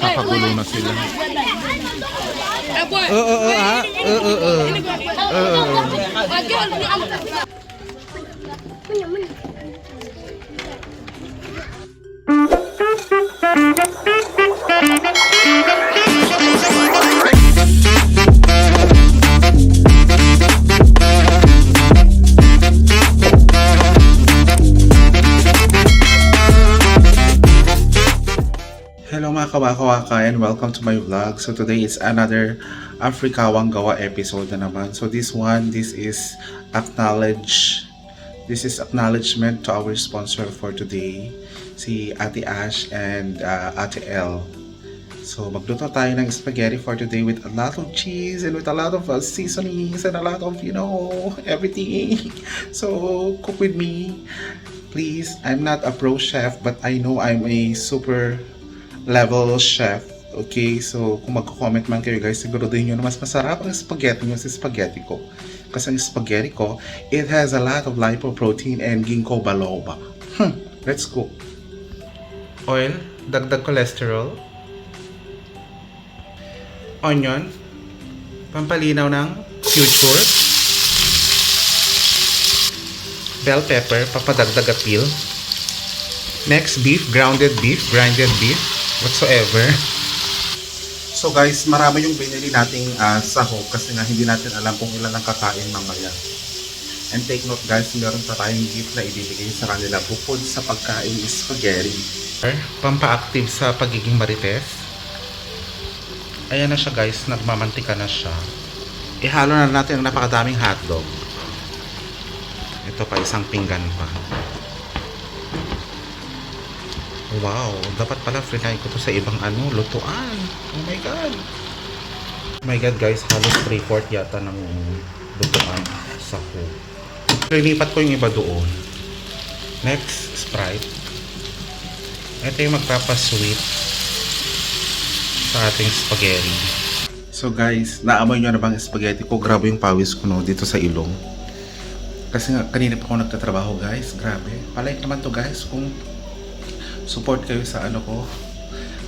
Nagpapagulo na sila. Eh, boy. Oo, oo, oo, ha? Oo, oo, oo. Oo, oo. Mga kawakawaka and welcome to my vlog. So today is another Afrikawang Gawa episode na naman. So this one, this is acknowledge this is acknowledgement to our sponsor for today, si Ate Ash and uh, Ate L. So magluto tayo ng spaghetti for today with a lot of cheese and with a lot of uh, seasonings and a lot of, you know, everything. So cook with me. Please, I'm not a pro chef but I know I'm a super level chef. Okay, so kung magko-comment man kayo guys, siguraduhin nyo na mas masarap ang spaghetti nyo sa spaghetti ko. Kasi ang spaghetti ko, it has a lot of lipoprotein and ginkgo biloba. Hmm, let's cook. Oil, dagdag cholesterol. Onion, pampalinaw ng future. Bell pepper, papadagdag appeal. Next, beef, grounded beef, grinded beef, whatsoever. So guys, marami yung binili nating uh, sahog kasi nga hindi natin alam kung ilan ang kakain mamaya. And take note guys, meron pa tayong gift na ibibigay sa kanila bukod sa pagkain is spaghetti. Pampa-active sa pagiging marites. Ayan na siya guys, nagmamantika na siya. Ihalo na natin ang napakadaming hotdog. Ito pa isang pinggan pa. Wow, dapat pala frinay ko to sa ibang ano, lutuan. Oh my god. Oh my god guys, halos 3-4 yata ng lutuan sa ko. Lilipat ko yung iba doon. Next, Sprite. Ito yung magpapasweet sa ating spaghetti. So guys, naamoy nyo na bang spaghetti ko? Grabe yung pawis ko no, dito sa ilong. Kasi nga, kanina pa ako nagtatrabaho guys. Grabe. Palike naman to guys kung support kayo sa ano ko.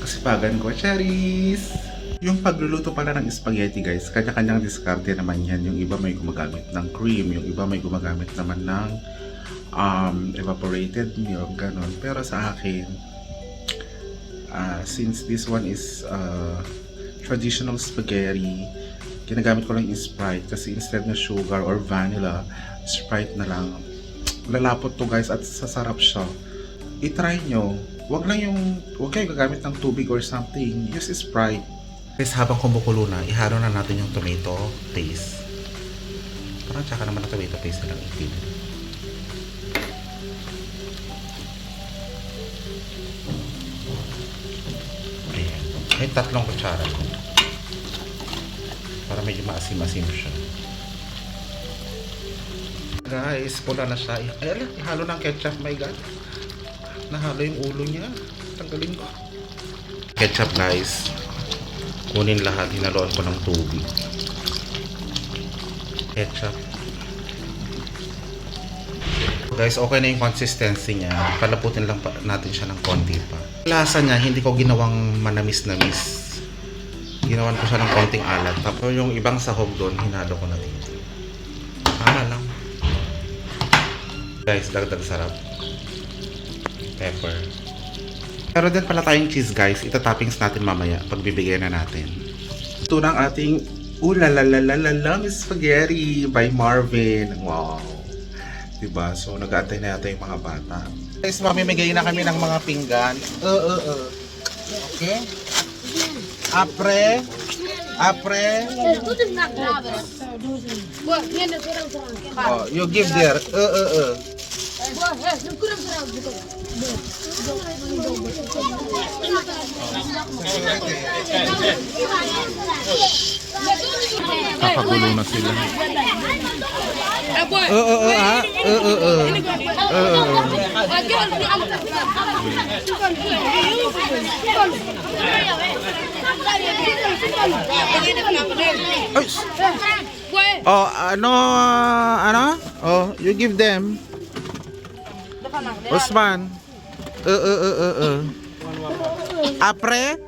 Kasipagan ko. Cherries! Yung pagluluto pala ng spaghetti guys, kanya-kanyang diskarte naman yan. Yung iba may gumagamit ng cream, yung iba may gumagamit naman ng um, evaporated milk, ganon. Pero sa akin, ah, since this one is uh, traditional spaghetti, ginagamit ko lang yung Sprite kasi instead na sugar or vanilla, Sprite na lang. Lalapot to guys at sasarap siya. I-try nyo. Wag lang yung, wag kayo gagamit ng tubig or something. Use Sprite. Guys, habang kumukulo na, ihalo na natin yung tomato paste. Parang tsaka naman na tomato paste na lang itin. Ayan. May tatlong kutsara. Para medyo maasim-asim siya. Guys, pula na siya. Ay, ala, ihalo ng ketchup, my god. Nahalo yung ulo niya. Tanggalin ko. Ketchup, guys. Kunin lahat, hinaluan ko ng tubig. Ketchup. Guys, okay na yung consistency niya. Palaputin lang natin siya ng konti pa. Lasa niya, hindi ko ginawang manamis-namis. Ginawan ko siya ng konting alat. Tapos yung ibang sahog doon, hinalo ko na dito. Tama lang. Guys, dagdag sarap. Pepper. Pero din pala tayong cheese guys. Ito toppings natin mamaya. Pagbibigay na natin. Ito ng ating Ulalalalalalang Spaghetti by Marvin. Wow. Diba? So, nag-aantay na yata yung mga bata. Guys, mamimigay na kami ng mga pinggan. Oo, oo, oo. Okay? Apre. Apre. Na na. Oh, you give there. Oo, oo, oo. Boy, eh, yung kurang kurang dito. Papagulo na sila. Eh, boy. Oo, oo, oo, ha? Oo, oo, oo. Oo, oo. Agil, ni ang Ay, Boy, Oh, ano, ano? Oh, you give them. Usman. Uh, uh, uh, uh, uh. Apre?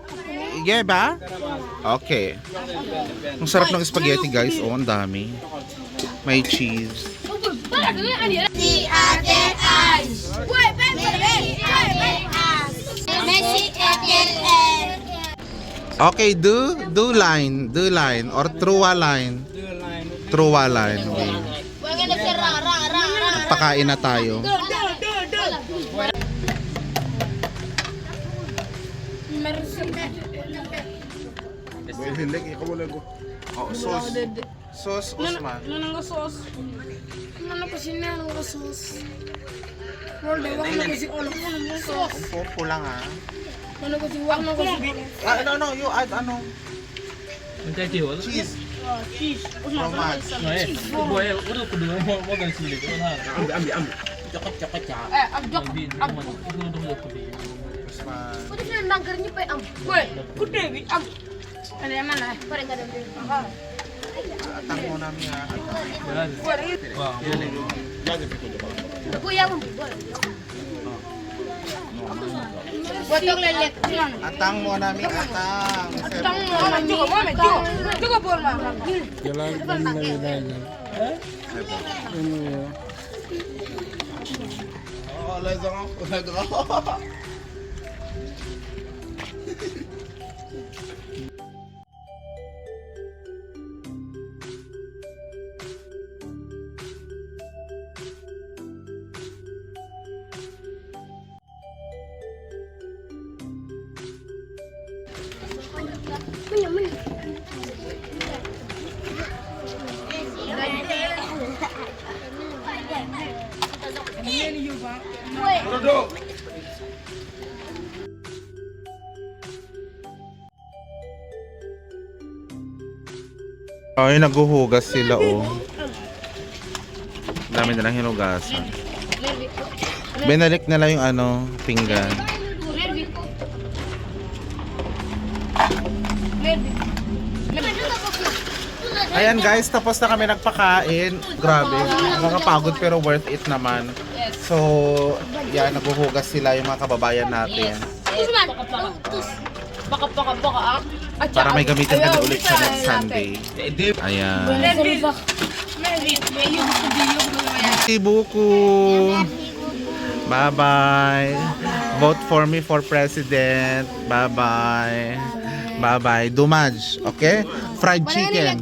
yeah ba? Okay. Ang sarap ng spaghetti guys. Oh, ang dami. May cheese. Messi and Okay, do do line, do line or true line. True line. Okay. We're gonna say ra ra. Pakain na tayo. Oh, sos. Sos Osman. Nanang sos. Nanang kasi nanang sos. Wala wala na kasi ulo ko ng sos. Ang popo lang ah. Nanang kasi wala na kasi. Ah, ano, ano, you add ano? Mencari hol. Cheese. Cheese. How much? Eh, boy, udah kudu mau mau ganti sini kan. Ambil ambil ambil. Cokot cokot cak. Eh, abjok. Ambil itu mana? Usman. Ko def na am. mooy guddee bi am. allez man la pare nga dem dégg nga bu oh les enfants. Ay, naguhugas sila oh. Dami nilang hinugasan. Binalik nila yung ano, pinggan. Ayan guys, tapos na kami nagpakain. Grabe, nakakapagod pero worth it naman. So, yan, naguhugas sila yung mga kababayan natin. Baka baka baka ah. At Para may gamitin kami ulit sa next Sunday. Ayan. Si Buku. Bye-bye. Vote for me for president. Bye-bye. Bye-bye. Dumaj, okay? Fried chicken.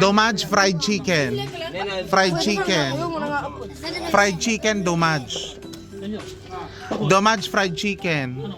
Dumaj fried chicken. Fried chicken. Fried chicken Dumaj. Dumaj fried chicken.